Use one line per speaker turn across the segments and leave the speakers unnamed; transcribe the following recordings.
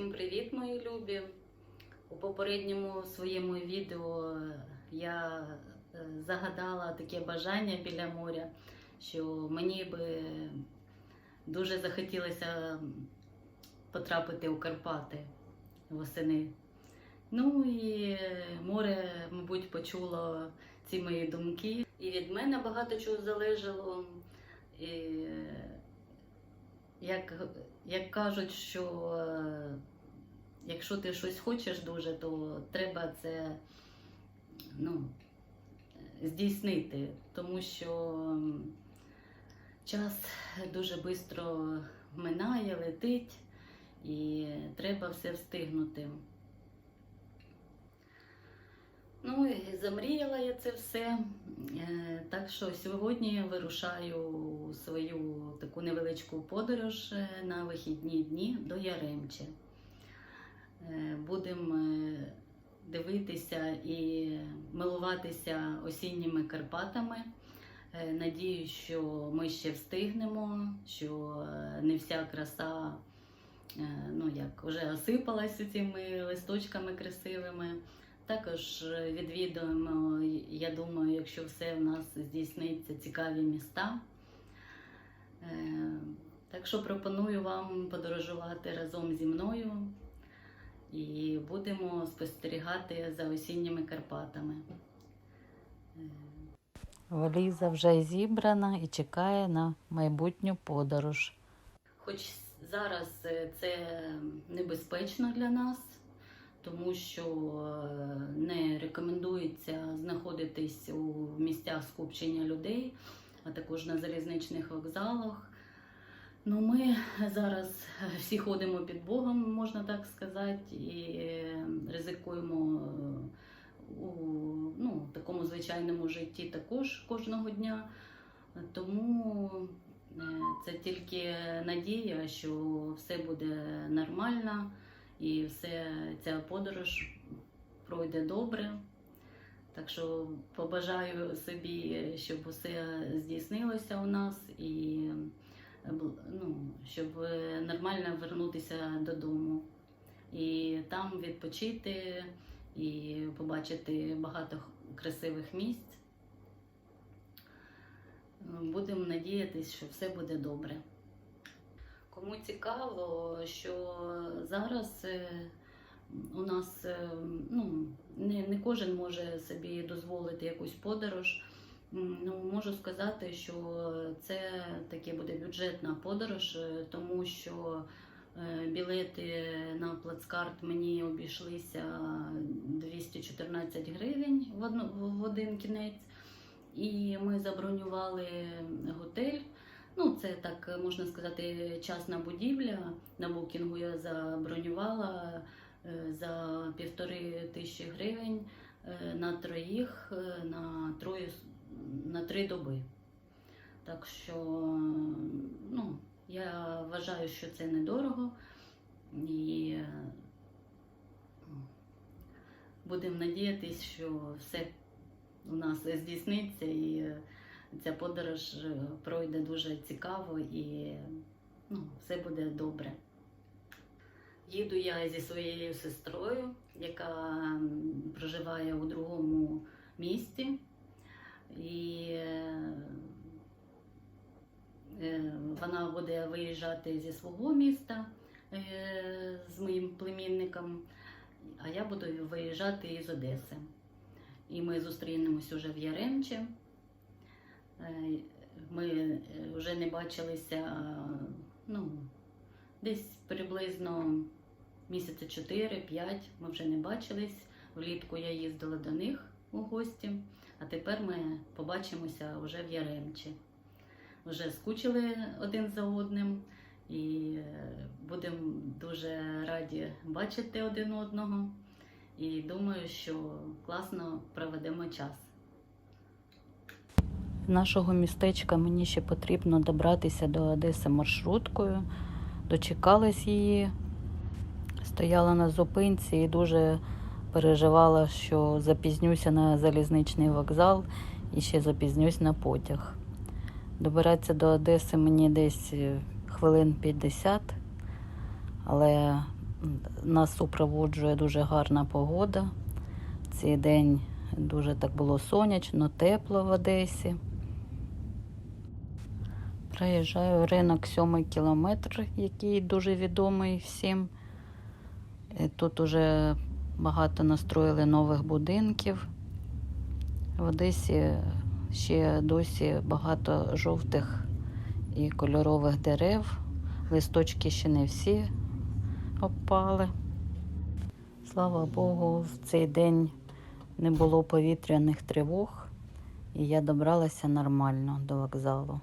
Всім привіт, мої любі! У попередньому своєму відео я е, загадала таке бажання біля моря, що мені би дуже захотілося потрапити у Карпати восени. Ну і море, мабуть, почуло ці мої думки. І від мене багато чого залежало. І, як, як кажуть, що е, якщо ти щось хочеш дуже, то треба це ну, здійснити, тому що час дуже швидко минає, летить, і треба все встигнути. Ну і замріяла я це все. Е, Так що сьогодні вирушаю свою таку невеличку подорож е, на вихідні дні до Яремче. Будемо дивитися і милуватися осінніми Карпатами. Е, Надіюсь, що ми ще встигнемо, що е, не вся краса е, ну, як, вже осипалась цими листочками красивими. Також е, відвідуємо, я думаю, якщо все в нас здійсниться, цікаві міста. Е, Так що пропоную вам подорожувати разом зі мною і будемо спостерігати за осінніми Карпатами.
Валіза вже зібрана і чекає на майбутню подорож.
Хоч зараз е, це небезпечно для нас, тому що е, не рекомендується знаходитись у місцях скупчення людей, а також на залізничних вокзалах. Ну, ми зараз всі ходимо під Богом, можна так сказати, і е, ризикуємо е, у ну, такому звичайному житті також кожного дня. Тому е, це тільки надія, що все буде нормально і все, ця подорож пройде добре. Так що побажаю собі, щоб усе здійснилося у нас і е, ну, щоб е, нормально вернутися додому. І там відпочити, і побачити багато красивих місць. Будемо надіятися, що все буде добре. Кому цікаво, що зараз е, у нас е, ну, не, не кожен може собі дозволити якусь подорож. Ну, можу сказати, що це таке буде бюджетна подорож, е, тому що е, білети на плацкарт мені обійшлися 214 гривень в, один кінець. І ми забронювали готель. Ну, це так можна сказати, частна будівля. На букінгу я забронювала е, за півтори тисячі гривень на троїх на троє на три доби. Так що ну, я вважаю, що це недорого. І е, будемо надіятися, що все у нас здійсниться і е, ця подорож е, пройде дуже цікаво і ну, все буде добре. Їду я зі своєю сестрою, яка проживає у другому місті. І е, е, вона буде виїжджати зі свого міста е, з моїм племінником, а я буду виїжджати із Одеси. І ми зустрінемось уже в Яремчі. Е, Ми вже не бачилися ну, десь приблизно місяця 4-5. Ми вже не бачились. Влітку я їздила до них у гості, а тепер ми побачимося вже в Яремчі. Вже скучили один за одним і е, будемо дуже раді бачити один одного. І думаю, що класно проведемо час.
З нашого містечка мені ще потрібно добратися до Одеси маршруткою. Дочекалась її, стояла на зупинці і дуже переживала, що запізнюся на залізничний вокзал і ще запізнюсь на потяг. Добиратися до Одеси мені десь е, хвилин 50, але нас супроводжує дуже гарна погода. Цей день дуже так було сонячно, тепло в Одесі. Проїжджаю ринок сьомий кілометр, який дуже відомий всім. Е, Тут уже багато настроїли нових будинків. В Одесі ще досі багато жовтих і кольорових дерев. Листочки ще не всі опали. Слава Богу, в цей день не було повітряних тривог, і я добралася нормально до вокзалу.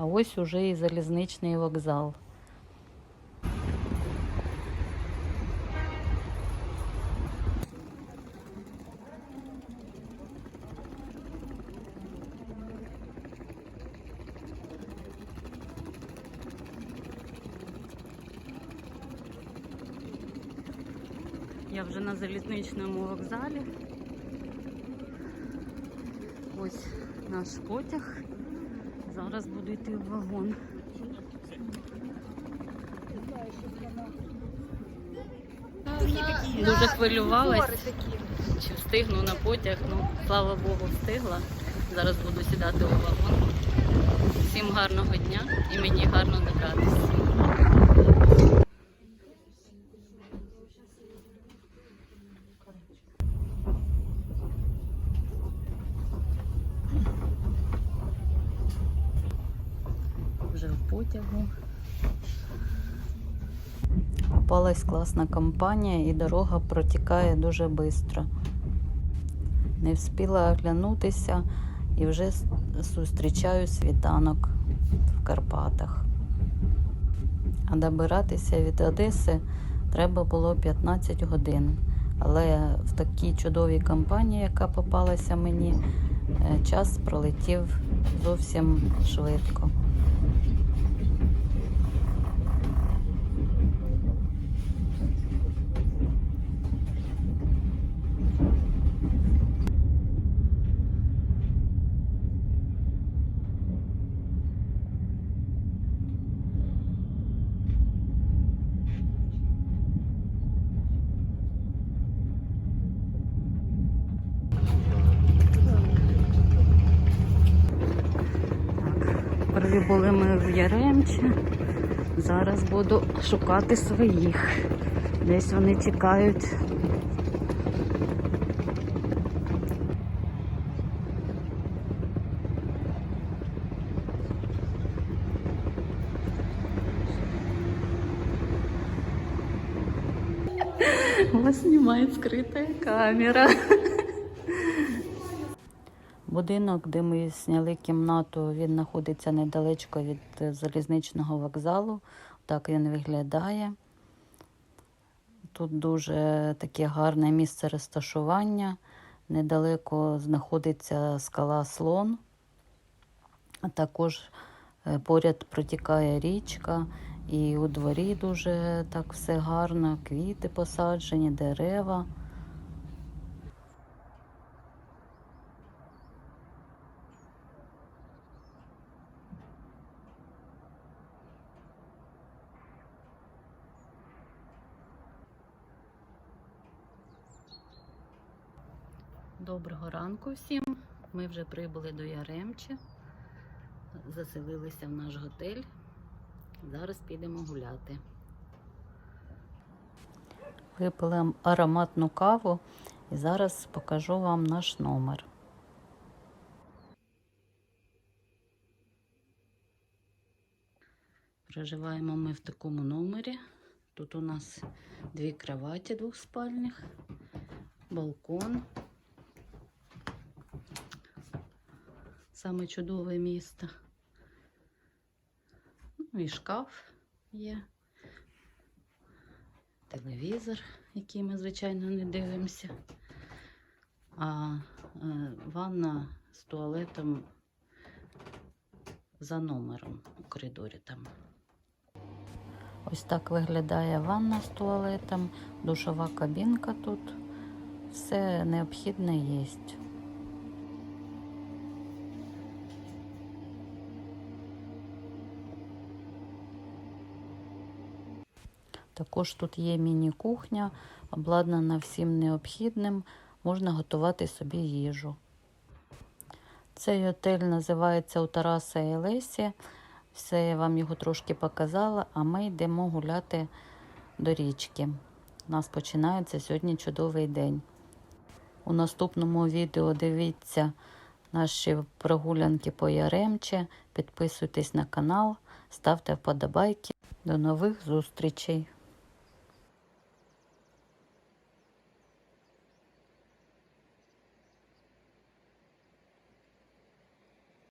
А ось уже і залізничний вокзал. Я вже на залізничному вокзалі. Ось наш потяг. Зараз буду йти в вагон. Дуже хвилювалась, чи встигну на потяг. Ну, слава Богу, встигла. Зараз буду сідати у вагон. Всім гарного дня і мені гарно добратися. Вже в потягу. Попалась класна компанія і дорога протікає дуже швидко. Не встигла оглянутися і вже зустрічаю світанок в Карпатах. А добиратися від Одеси треба було 15 годин. Але в такій чудовій компанії, яка попалася мені, е, час пролетів зовсім швидко. Перві були ми в Яремчі. Зараз буду шукати своїх. Десь вони чекають. Вас знімає скрита камера. Будинок, де ми зняли кімнату, він знаходиться недалечко від е, залізничного вокзалу. Так він виглядає. Тут дуже таке гарне місце розташування. Недалеко знаходиться скала Слон, а також е, поряд протікає річка, і у дворі дуже так все гарно, квіти посаджені, дерева. Доброго ранку всім. Ми вже прибули до Яремчі, заселилися в наш готель. Зараз підемо гуляти. Випили ароматну каву і зараз покажу вам наш номер.
Проживаємо ми в такому номері. Тут у нас дві кроваті двохспальних, балкон. Саме чудове місто. Ну і шкаф є. Телевізор, який ми, звичайно, не дивимося. А е, ванна з туалетом за номером у коридорі там.
Ось так виглядає ванна з туалетом, душова кабінка тут. Все необхідне є. Також тут є міні-кухня, обладнана всім необхідним, можна готувати собі їжу. Цей готель називається у Тараса і Лесі. Все я вам його трошки показала, а ми йдемо гуляти до річки. У нас починається сьогодні чудовий день. У наступному відео дивіться наші прогулянки по Яремче. Підписуйтесь на канал, ставте вподобайки. До нових зустрічей!